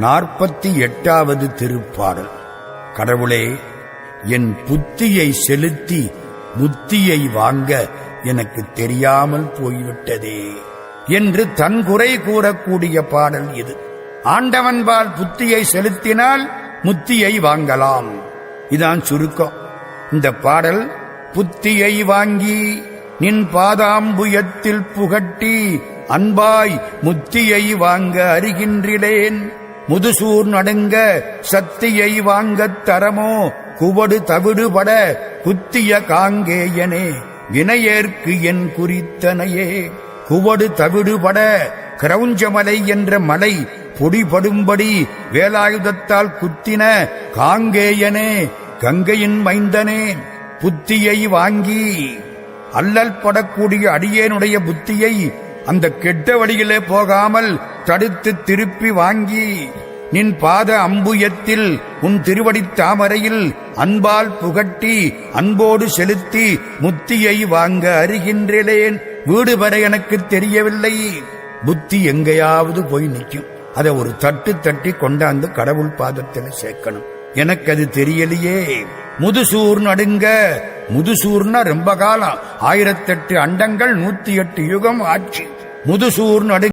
நாற்பத்தி எட்டாவது திருப்பாடல். கடவுளே என் புத்தியை செலுத்தி முத்தியை வாங்க எனக்கு தெரியாமல் போய்விட்டதே என்று தன் குறை கூறக்கூடிய பாடல் இது. ஆண்டவன்பால் புத்தியை செலுத்தினால் முத்தியை வாங்கலாம். இதான் சுருக்கம். இந்த பாடல் புத்தியை வாங்கி நின் பாதாம்புயத்தில் புகட்டி அன்பாய் முத்தியை வாங்க அறிகின்றேன். முதுசூர் நடுங்க சத்தியை வாங்கத் தரமோ? குவடு தவிடுபட குத்திய காங்கேயனே வினையேற்கு என் குறித்தனையே. குவடு தவிடுபட கிரௌஞ்சமலை என்ற மலை பொடிபடும்படி வேலாயுதத்தால் குத்தின காங்கேயனே கங்கையின் மைந்தனே புத்தியை வாங்கி அல்லல் படக்கூடிய அடியேனுடைய புத்தியை அந்த கெட்ட வழியிலே போகாமல் தடுத்து திருப்பி வாங்கி நின் பாத அம்புயத்தில் உன் திருவடித் தாமரையில் அன்பால் புகட்டி அன்போடு செலுத்தி முத்தியை வாங்க அறிகின்றேன் வீடு வர எனக்கு தெரியவில்லை. புத்தி எங்கேயாவது போய் நிற்கும். அதை ஒரு தட்டு தட்டி கொண்டாந்து கடவுள் பாதத்தில் சேர்க்கணும். எனக்கு அது தெரியலையே. முதுசூர் நடுங்க முதுசூர்னா ரொம்ப காலம். ஆயிரத்தெட்டு அண்டங்கள் நூத்தி எட்டு யுகம் ஆட்சி முதுசூர் நடு